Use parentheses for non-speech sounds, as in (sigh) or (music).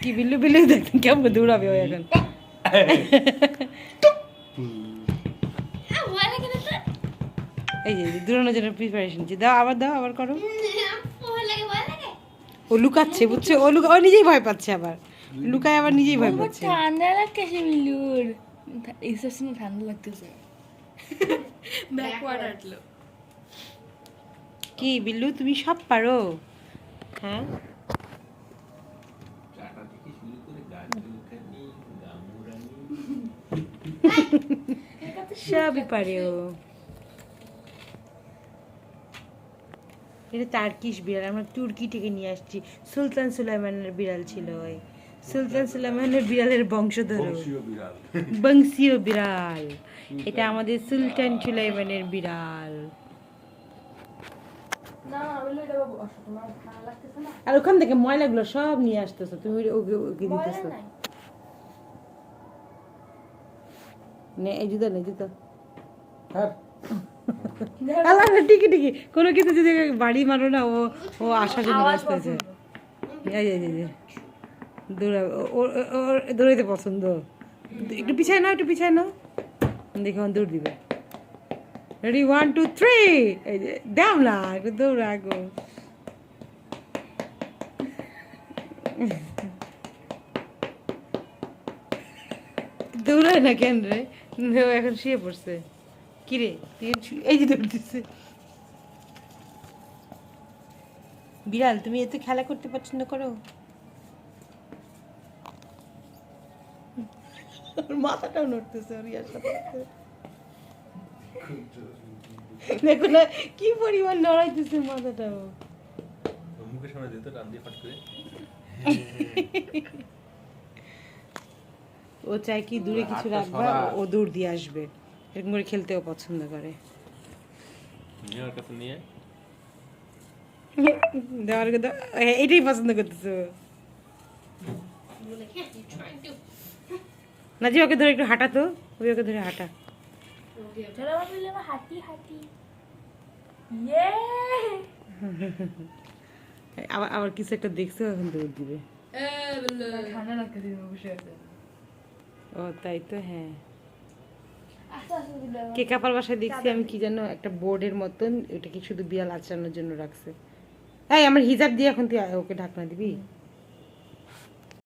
কি বিল্লু বিল্লু দেখেন কেমন দৌড়াবে ও এখন? ভয় লাগে না তোর? এই যে দৌড়ানোর জন্য প্রিপারেশন নিচ্ছি দাও আবার দাও আবার করো। ভয় লাগে ভয় লাগে ও লুকাচ্ছে বুঝছ? ও লুকা ও নিজেই ভয় পাচ্ছে আবার। লুকায় আবার নিজেই ভয় পাচ্ছে। ঠান্ডা লাগতেছে এসব সময় ঠান্ডা লাগতেছে। ব্যাকওয়ার্ড আটলো। কি বিল্লু তুমি সব পারো? হ্যাঁ? সবই পারে ও এটা তার্কিশ বিড়াল আমরা তুর্কি থেকে নিয়ে আসছি। সুলতান সুলাইমানের বিড়াল ছিল ওই। সুলতান সুলাইমানের বিড়ালের বংশধর বংশীয় বিড়াল। এটা আমাদের সুলতান সুলাইমানের বিড়াল না বললে এটা তোমার ঠান্ডা লাগতেছে না আর ওখান থেকে ময়লাগুলো সব নিয়ে আসতেছো তুমি ওকে ওকে দিতেছো। নাই। নে এই জুতো নে জুতো। হ্যাঁ। আল্লাহ কোনো কিছু যদি বাড়ি মারো না ও ও জন্য। দৌড়া ও- ও- ওর দৌড়াইতে পছন্দ। একটু পিছায় নাও একটু পিছায় নাও। দেখে দৌড় দিবে। রেডি ওয়ান টু থ্রি এই যে দাম না একটু দৌড়া গো দৌড়ায় না কেন রে? এখন শুয়ে পড়ছে। কিরে এই যে দৌড়তেছে বিড়াল, তুমি এতে খেলা করতে পছন্দ করো? (laughs) মাথাটাও নড়তেছে, ওর ইয়ার সাথে। দেখো না কি পরিমাণ লড়াইতেছে মাথাটাও মুখের সামনে দিত টান দিয়ে ফাট করে। ও চায় কি দূরে কিছু রাখবা ও দূর দিয়ে আসবে। এরকম করে খেলতেও পছন্দ করে। নিয়ে ওর কাছে নিয়ে। দেওয়ার কথা এটাই পছন্দ করতেছে টু নাজি ওকে ধরে একটু হাঁটা তো। ওই ওকে ধরে হাঁটা। চলো আমার মিলে আমার হাতি হাতি। ইয়ে! (laughs) আবার আবার কিছু একটা দেখছে এখন দৌড় দিবে। ঠান্ডা লাগতেছে বসে আছে। ও তাই তো হ্যাঁ। কে কাপার বাসায় দেখছি আমি কি জানো একটা বোর্ডের মতন ওটা কি শুধু বিড়াল আচড়ানোর জন্য রাখছে। এই আমার হিজাব দিয়ে এখন তুই ওকে ঢাকনা দিবি?